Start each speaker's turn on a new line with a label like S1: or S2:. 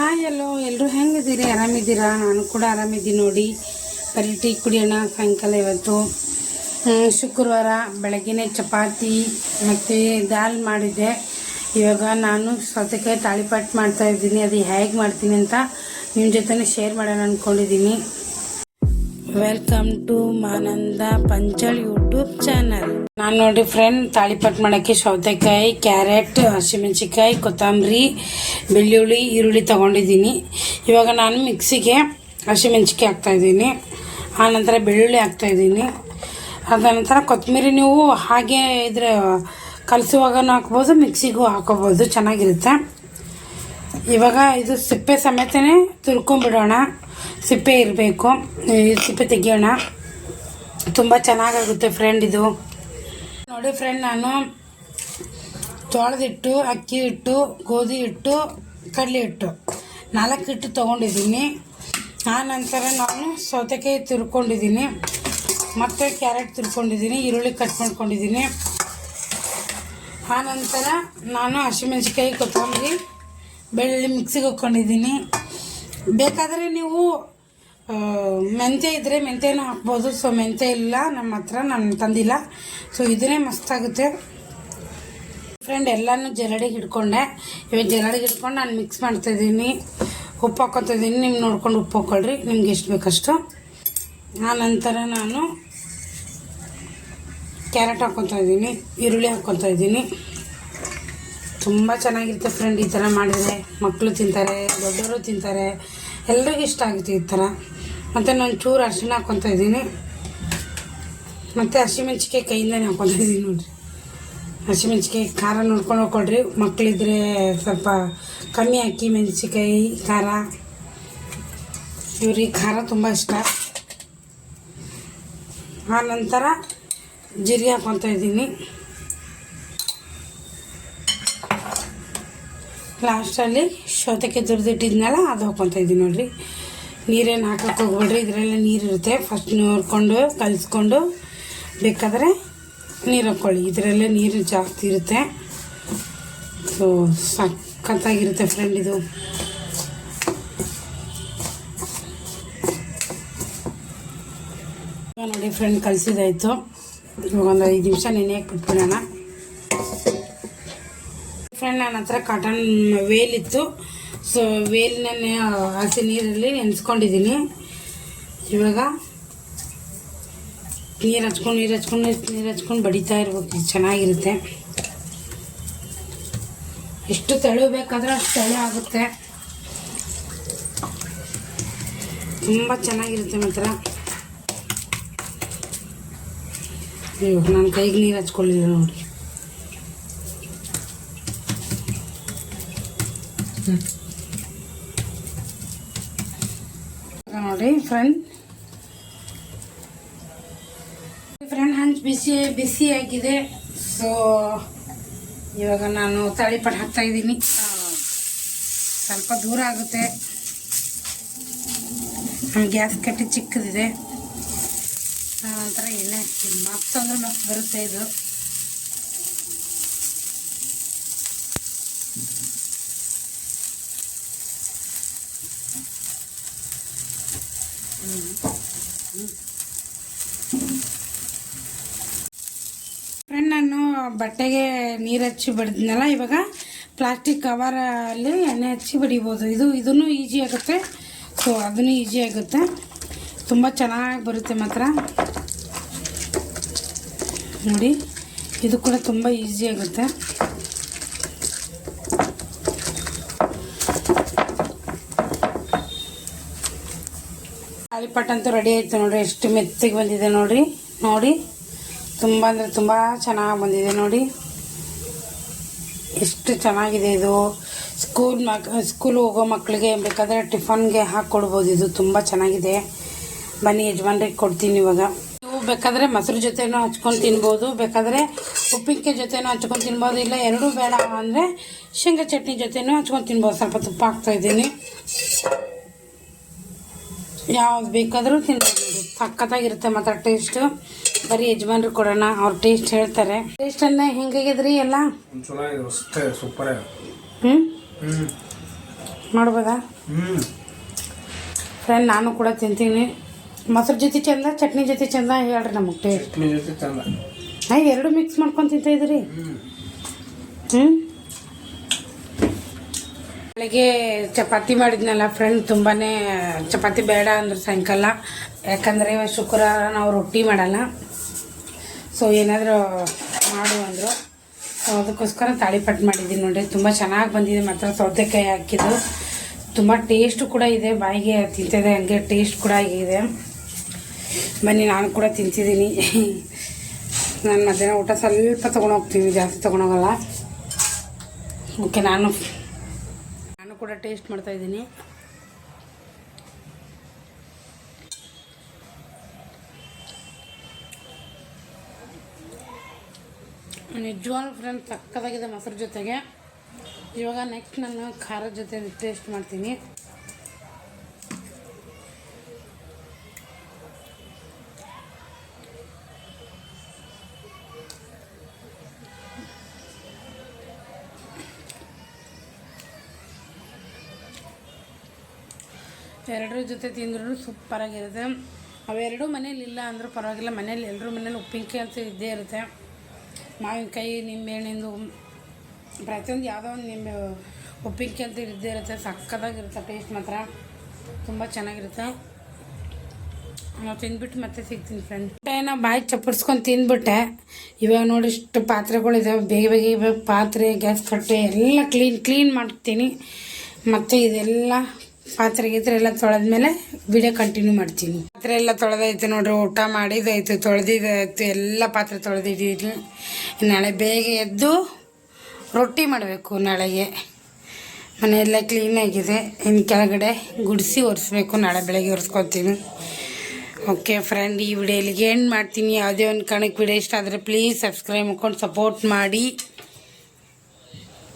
S1: Hi ಎಲ್ಲೋ ಎಲ್ಲರೂ ಹೆಂಗಿದ್ದೀರಿ? ಆರಾಮಿದ್ದೀರಾ? ನಾನು ಕೂಡ ಆರಾಮಿದ್ದೀನಿ ನೋಡಿ. ಬರೀ ಟೀ ಕುಡಿಯೋಣ. ಸಾಯಂಕಾಲ ಇವತ್ತು. ಶುಕ್ರವಾರ ಬೆಳಗ್ಗೆ ಚಪಾತಿ ಮತ್ತು ದಾಲ್ ಮಾಡಿದ್ದೆ. ಇವಾಗ ನಾನು ಸೌತೆಕಾಯಿ ತಾಳಿಪಾಟ್ ಮಾಡ್ತಾ ಇದ್ದೀನಿ. ಅದು ಹೇಗೆ ಮಾಡ್ತೀನಿ ಅಂತ ನಿಮ್ಮ ಜೊತೆ ಶೇರ್ ಮಾಡೋಣ ಅಂದ್ಕೊಂಡಿದ್ದೀನಿ welcome to Mananda Panchal YouTube channel ನಾನು ನೋಡಿ ಫ್ರೆಂಡ್ ತಾಳಿಪಟ್ ಮಾಡೋಕ್ಕೆ ಸೌತೆಕಾಯಿ ಕ್ಯಾರೆಟ್ ಹಸಿಮೆಣಸಿಕಾಯಿ ಕೊತ್ತಂಬರಿ, ಬೆಳ್ಳುಳ್ಳಿ, ಈರುಳ್ಳಿ ತಗೊಂಡಿದ್ದೀನಿ. ಇವಾಗ ನಾನು ಮಿಕ್ಸಿಗೆ ಹಸಿಮೆಣಸಿಕಾಯಿ ಹಾಕ್ತಾಯಿದ್ದೀನಿ ಆನಂತರ ಬೆಳ್ಳುಳ್ಳಿ ಹಾಕ್ತಾಯಿದ್ದೀನಿ ಅದ ನಂತರ ಕೊತ್ತಂಬರಿ ನೀವು ಹಾಗೆ ಇದ್ರ ಕಲಸುವಾಗನೂ ಹಾಕ್ಬೋದು, ಮಿಕ್ಸಿಗೂ ಹಾಕೋಬೋದು. ಚೆನ್ನಾಗಿರುತ್ತೆ. ಇವಾಗ ಇದು ಸಿಪ್ಪೆ ಸಮೇತನೇ ತುರ್ಕೊಂಬಿಡೋಣ. ಸಿಪ್ಪೆ ಇರಬೇಕು. ಸಿಪ್ಪೆ ತೆಗಿಯೋಣ. ತುಂಬ ಚೆನ್ನಾಗಾಗುತ್ತೆ ಫ್ರೆಂಡ್ ಇದು. ನೋಡಿ ಫ್ರೆಂಡ್ ನಾನು ತೊಳೆದಿಟ್ಟು ಅಕ್ಕಿ ಹಿಟ್ಟು, ಗೋಧಿ ಹಿಟ್ಟು, ಕಡಲೆ ಹಿಟ್ಟು ನಾಲ್ಕು ಹಿಟ್ಟು ತೊಗೊಂಡಿದ್ದೀನಿ. ಆ ನಂತರ ನಾನು ಸೌತೆಕಾಯಿ ತುರ್ಕೊಂಡಿದ್ದೀನಿ. ಮತ್ತು ಕ್ಯಾರೆಟ್ ತುರ್ಕೊಂಡಿದ್ದೀನಿ, ಈರುಳ್ಳಿ ಕಟ್ ಮಾಡ್ಕೊಂಡಿದ್ದೀನಿ. ಆ ನಂತರ ನಾನು ಹಸಿಮೆಣ್ಸಿಕಾಯಿ ಕೊತ್ತಂಬರಿ, ಬೆಳ್ಳುಳ್ಳಿ ಮಿಕ್ಸಿಗೆ ಹಾಕ್ಕೊಂಡಿದ್ದೀನಿ ಬೇಕಾದರೆ ನೀವು ಮೆಂತ್ಯ ಇದ್ದರೆ ಮೆಂತ್ಯನೂ ಹಾಕ್ಬೋದು. ಸೊ ಮೆಂತ್ಯ ಇಲ್ಲ, ನಮ್ಮ ಹತ್ರ ನಾನು ತಂದಿಲ್ಲ. ಸೊ ಇದನ್ನೇ ಮಸ್ತಾಗುತ್ತೆ. ಫ್ರೆಂಡ್ ಎಲ್ಲನೂ ಜರಡಿಗೆ ಹಿಡ್ಕೊಂಡೆ. ಇವಾಗ ಜರಡಿಗೆ ಹಿಡ್ಕೊಂಡು ನಾನು ಮಿಕ್ಸ್ ಮಾಡ್ತಾಯಿದ್ದೀನಿ ಉಪ್ಪು ಹಾಕ್ಕೊತಾ ಇದ್ದೀನಿ. ನೀವು ನೋಡ್ಕೊಂಡು ಉಪ್ಪು ಹಾಕೊಳ್ರಿ ನಿಮ್ಗೆ ಎಷ್ಟು ಬೇಕಷ್ಟು. ಆನಂತರ ನಂತರ ನಾನು ಕ್ಯಾರೆಟ್ ಹಾಕ್ಕೊತಾ ಇದ್ದೀನಿ. ಈರುಳ್ಳಿ ಹಾಕ್ಕೊತಾ ಇದ್ದೀನಿ. ತುಂಬ ಚೆನ್ನಾಗಿರುತ್ತೆ ಫ್ರೆಂಡ್ ಈ ಥರ ಮಾಡಿದರೆ. ಮಕ್ಕಳು ತಿಂತಾರೆ ದೊಡ್ಡವರು ತಿಂತಾರೆ. ಎಲ್ರಿಗೂ ಇಷ್ಟ ಆಗುತ್ತೆ ಈ ಥರ ಮತ್ತು ನಾನು ಚೂರು ಅರಿಶಿನ ಹಾಕ್ಕೊತಾ ಇದ್ದೀನಿ. ಮತ್ತು ಹಸಿಮೆಣ್ಸಿಕಾಯಿ ಕೈಯಿಂದನೇ ಹಾಕ್ಕೊತಾ ಇದ್ದೀನಿ ನೋಡಿರಿ. ಹಸಿಮೆಣ್ಸಿಕಾಯಿ ಖಾರ ನೋಡ್ಕೊಂಡು ಹೋಗ್ಕೊಳ್ರಿ ಮಕ್ಕಳಿದ್ರೆ ಸ್ವಲ್ಪ ಕಮ್ಮಿ ಹಾಕಿ ಮೆಣಸಿಕಾಯಿ ಖಾರ. ಇವ್ರಿಗೆ ಖಾರ ತುಂಬ ಇಷ್ಟ. ಆ ನಂತರ ಜೀರಿಗೆ ಹಾಕ್ಕೊತಾ ಇದ್ದೀನಿ. ಲಾಸ್ಟಲ್ಲಿ ಸೌತೆಕಾಯಿ ತುರಿದಿಟ್ಟಿದ್ನಲ್ಲ, ಅದು ಹಾಕ್ಕೊತಾ ಇದ್ದೀನಿ ನೋಡಿರಿ. ನೀರೇನು ಹಾಕಕ್ಕೆ ಹೋಗ್ಬೇಡ್ರಿ, ಇದರಲ್ಲೇ ನೀರಿರುತ್ತೆ ಫಸ್ಟ್ ನೋಡಿಕೊಂಡು, ಕಲಿಸ್ಕೊಂಡು, ಬೇಕಾದರೆ ನೀರು ಹಾಕ್ಕೊಳ್ಳಿ ಇದರಲ್ಲೇ ನೀರು ಜಾಸ್ತಿ ಇರುತ್ತೆ. ಸೊ ಸಖತ್ತಾಗಿರುತ್ತೆ ಫ್ರೆಂಡ್ ಇದು. ನೋಡಿ ಫ್ರೆಂಡ್ ಕಲಿಸಿದಾಯಿತು ಇವಾಗ ಒಂದು ಐದು ನಿಮಿಷ ನೆನೆಯಕ್ಕೆ ಬಿಟ್ಬಿಡೋಣ. ಫ್ರೆಂಡ್ ನನ್ನ ಹತ್ರ ಕಾಟನ್ ವೇಲ್ ಇತ್ತು. ಸೊ ವೇಲ್ನೇ ಹಸಿ ನೀರಲ್ಲಿ ನೆನೆಸ್ಕೊಂಡಿದ್ದೀನಿ. ಇವಾಗ ನೀರು ಹಚ್ಕೊಂಡು ನೀರು ಹಚ್ಕೊಂಡು ನೀರು ಹಚ್ಕೊಂಡು ಬಡಿತಾ ಇರ್ಬೇಕು. ಚೆನ್ನಾಗಿರುತ್ತೆ. ಎಷ್ಟು ತೆಳು ಬೇಕಾದ್ರೆ ಅಷ್ಟು ತೆಳು ಆಗುತ್ತೆ. ತುಂಬ ಚೆನ್ನಾಗಿರುತ್ತೆ ಮಾತ್ರ. ಇವಾಗ ನಾನು ಕೈಗೆ ನೀರು ಹಚ್ಕೊಳ್ಳಿಲ್ಲ ನೋಡಿ. ಇವಾಗ ನೋಡಿ ಫ್ರೆಂಡ್ ಫ್ರೆಂಡ್ ಹಂಚು ಬಿಸಿ ಬಿಸಿ ಆಗಿದೆ. ಸೊ ಇವಾಗ ನಾನು ತಾಳಿಪಟ್ಟು ಹಾಕ್ತಾ ಇದ್ದೀನಿ. ಸ್ವಲ್ಪ ದೂರ ಆಗುತ್ತೆ. ಗ್ಯಾಸ್ ಕಟ್ಟಿ ಚಿಕ್ಕದಿದೆ. ನಂತರ ಎಣ್ಣೆ ಮತ್ತೊಂದ್ರೆ ಮತ್ತೆ ಬರುತ್ತೆ ಇದು ಫ್ರೆಂಡ್ ನಾನು ಬಟ್ಟೆಗೆ ನೀರು ಹಚ್ಚಿ ಬಡಿದ್ನಲ್ಲ, ಇವಾಗ ಪ್ಲಾಸ್ಟಿಕ್ ಕವರಲ್ಲಿ ಎಣ್ಣೆ ಹಚ್ಚಿ ಬಡಿಬೋದು. ಇದು, ಇದನ್ನು ಈಜಿ ಆಗುತ್ತೆ. ಸೊ ಅದನ್ನು ಈಜಿ ಆಗುತ್ತೆ. ತುಂಬ ಚೆನ್ನಾಗಿ ಬರುತ್ತೆ ಮಾತ್ರ. ನೋಡಿ, ಇದು ಕೂಡ ತುಂಬ ಈಸಿ ಆಗುತ್ತೆ. ತಾಳಿಪಟ್ಟು ಅಂತೂ ರೆಡಿ ಆಯಿತು ನೋಡ್ರಿ. ಎಷ್ಟು ಮೆತ್ತಗೆ ಬಂದಿದೆ ನೋಡ್ರಿ. ನೋಡಿ. ತುಂಬ ಅಂದರೆ ತುಂಬ ಚೆನ್ನಾಗಿ ಬಂದಿದೆ ನೋಡಿ. ಎಷ್ಟು ಚೆನ್ನಾಗಿದೆ ಇದು. ಸ್ಕೂಲ್ ಮಕ್ ಸ್ಕೂಲ್ ಹೋಗೋ ಮಕ್ಕಳಿಗೆ ಬೇಕಾದರೆ ಟಿಫನ್ಗೆ ಹಾಕ್ಕೊಡ್ಬೋದು ಇದು ತುಂಬ ಚೆನ್ನಾಗಿದೆ. ಬನ್ನಿ ಯಜಮಾನ್ರಿಗೆ ಕೊಡ್ತೀನಿ ಇವಾಗ. ನೀವು ಬೇಕಾದರೆ ಮೊಸರು ಜೊತೆನೂ ಹಚ್ಕೊಂಡು ತಿನ್ಬೋದು. ಬೇಕಾದರೆ ಉಪ್ಪಿನಕಾಯಿ ಜೊತೆನೂ ಹಚ್ಕೊಂಡು ತಿನ್ಬೋದು. ಇಲ್ಲ ಎರಡೂ ಬೇಡ ಅಂದರೆ ಶೇಂಗಾ ಚಟ್ನಿ ಜೊತೆನೂ ಹಚ್ಕೊಂಡು ತಿನ್ಬೋದು. ಸ್ವಲ್ಪ ತುಪ್ಪ ಹಾಕ್ತಾ ಇದ್ದೀನಿ. ಯಾವ್ದು ಬೇಕಾದರೂ ತಿನ್ಬೋದು. ಸಕ್ಕತ್ತಾಗಿರುತ್ತೆ ಮಾತ್ರ ಟೇಸ್ಟು ಬರೀ ಯಜಮಾನ್ರು ಕೊಡೋಣ ಅವ್ರ ಟೇಸ್ಟ್ ಹೇಳ್ತಾರೆ. ಟೇಸ್ಟ್ ಅನ್ನ ಹೆಂಗಾಗಿದ್ರಿ ಎಲ್ಲ?
S2: ಸೂಪರ್
S1: ಹ್ಞೂ ನೋಡ್ಬೋದಾ? ಫ್ರೆಂಡ್ ನಾನು ಕೂಡ ತಿಂತೀನಿ. ಮೊಸರು ಜೊತೆ ಚಂದ ಚಟ್ನಿ ಜೊತೆ ಚಂದ ಹೇಳ್ರಿ ನಮಗೆ ಟೇಸ್ಟ್ ಹಾಂ ಎರಡು ಮಿಕ್ಸ್ ಮಾಡ್ಕೊಂಡು ತಿಂತಾ ಇದ್ರಿ
S2: ಹ್ಞೂ
S1: ಬೆಳಗ್ಗೆ ಚಪಾತಿ ಮಾಡಿದ್ನಲ್ಲ ಫ್ರೆಂಡ್ ತುಂಬಾ ಚಪಾತಿ ಬೇಡ ಅಂದ್ರೆ ಸಾಯಂಕಾಲ. ಯಾಕಂದರೆ ಶುಕ್ರವಾರ ನಾವು ರೊಟ್ಟಿ ಮಾಡಲ್ಲ. ಸೊ ಏನಾದರೂ ಮಾಡು ಅಂದರು. ಸೊ ಅದಕ್ಕೋಸ್ಕರ ತಾಳಿಪಟ್ಟು ಮಾಡಿದ್ದೀನಿ ನೋಡಿರಿ. ತುಂಬ ಚೆನ್ನಾಗಿ ಬಂದಿದೆ. ಮಾತ್ರ ಸೌತೆಕಾಯಿ ಹಾಕಿದ್ದು. ತುಂಬ ಟೇಸ್ಟು ಕೂಡ ಇದೆ. ಬಾಯಿಗೆ ತಿಂತಿದೆ, ಹಂಗೆ ಟೇಸ್ಟ್ ಕೂಡ ಆಗಿದೆ ಬನ್ನಿ, ನಾನು ಕೂಡ ತಿಂತಿದ್ದೀನಿ ನಾನು ಮಧ್ಯಾಹ್ನ ಊಟ ಸ್ವಲ್ಪ ತೊಗೊಂಡೋಗ್ತೀನಿ. ಜಾಸ್ತಿ ತೊಗೊಂಡೋಗಲ್ಲ. ಓಕೆ ನಾನು ಕೂಡ ಟೇಸ್ಟ್ ಮಾಡ್ತಾ ಇದ್ದೀನಿ. ನಿಜವಾಗ್ಲೂ ಫ್ರೆಂಡ್ ತಕ್ಕದಾಗಿದೆ ಮೊಸರು ಜೊತೆಗೆ. ಇವಾಗ ನೆಕ್ಸ್ಟ್ ನಾನು ಖಾರದ ಜೊತೆ ಟೇಸ್ಟ್ ಮಾಡ್ತೀನಿ. ಎರಡರ ಜೊತೆ ತಿಂದ್ರೂ ಸೂಪರಾಗಿರುತ್ತೆ. ಅವೆರಡೂ ಮನೇಲಿ ಇಲ್ಲ ಅಂದರೂ ಪರವಾಗಿಲ್ಲ ಮನೇಲಿ ಎಲ್ಲರೂ ಮನೇಲಿ ಉಪ್ಪಿನಕಾಯಿ ಅಂತ ಇದ್ದೇ ಇರುತ್ತೆ. ಮಾವಿನಕಾಯಿ, ನಿಂಬೆಹಣ್ಣಿಂದು ಪ್ರತಿಯೊಂದು ಯಾವುದೋ ಒಂದು ನಿಂಬೆ ಉಪ್ಪಿನಕಾಯಿ ಅಂತ ಇದ್ದೇ ಇರುತ್ತೆ. ಸಕ್ಕತ್ತಾಗಿರುತ್ತೆ ಟೇಸ್ಟ್ ಮಾತ್ರ. ತುಂಬ ಚೆನ್ನಾಗಿರುತ್ತೆ. ನಾವು ತಿಂದ್ಬಿಟ್ಟು ಮತ್ತೆ ಸಿಗ್ತೀನಿ ಫ್ರೆಂಡ್ ಏನೋ ಬಾಯಿ ಚಪ್ಪರ್ಸ್ಕೊಂಡು ತಿಂದ್ಬಿಟ್ಟೆ. ಇವಾಗ ನೋಡಿ ಇಷ್ಟು ಪಾತ್ರೆಗಳಿದಾವೆ. ಬೇಗ ಬೇಗ ಇವಾಗ ಪಾತ್ರೆ, ಗ್ಯಾಸ್ ಕಟ್ಟೆ ಎಲ್ಲ ಕ್ಲೀನ್ ಕ್ಲೀನ್ ಮಾಡ್ತೀನಿ. ಮತ್ತು ಇದೆಲ್ಲ ಪಾತ್ರೆ ಗೀತ್ರೆ ಎಲ್ಲ ತೊಳೆದ್ಮೇಲೆ ವಿಡಿಯೋ ಕಂಟಿನ್ಯೂ ಮಾಡ್ತೀನಿ. ಪಾತ್ರೆ ಎಲ್ಲ ತೊಳೆದೈತೆ ನೋಡ್ರಿ, ಊಟ ಮಾಡಿದಾಯ್ತು ತೊಳೆದಿದ್ದಾಯ್ತು ಎಲ್ಲ ಪಾತ್ರೆ ತೊಳೆದಿದ್ದೀನಿ ನಾಳೆ ಬೇಗ ಎದ್ದು ರೊಟ್ಟಿ ಮಾಡಬೇಕು ನಾಳೆಗೆ. ಮನೆಯೆಲ್ಲ ಕ್ಲೀನಾಗಿದೆ ಇನ್ನು ಕೆಳಗಡೆ ಗುಡಿಸಿ ಒರೆಸ್ಬೇಕು, ನಾಳೆ ಬೆಳಗ್ಗೆ ಒರೆಸ್ಕೊತೀನಿ. ಓಕೆ ಫ್ರೆಂಡ್ ಈ ವಿಡಿಯೋ ಇಲ್ಲಿಗೆ ಎಂಡ್ ಮಾಡ್ತೀನಿ. ಯಾವುದೇ ಒಂದು ಕಣಕ್ಕೆ ವಿಡಿಯೋ ಇಷ್ಟ ಆದರೆ ಪ್ಲೀಸ್ ಸಬ್ಸ್ಕ್ರೈಬ್ ಮಾಡ್ಕೊಂಡು ಸಪೋರ್ಟ್ ಮಾಡಿ.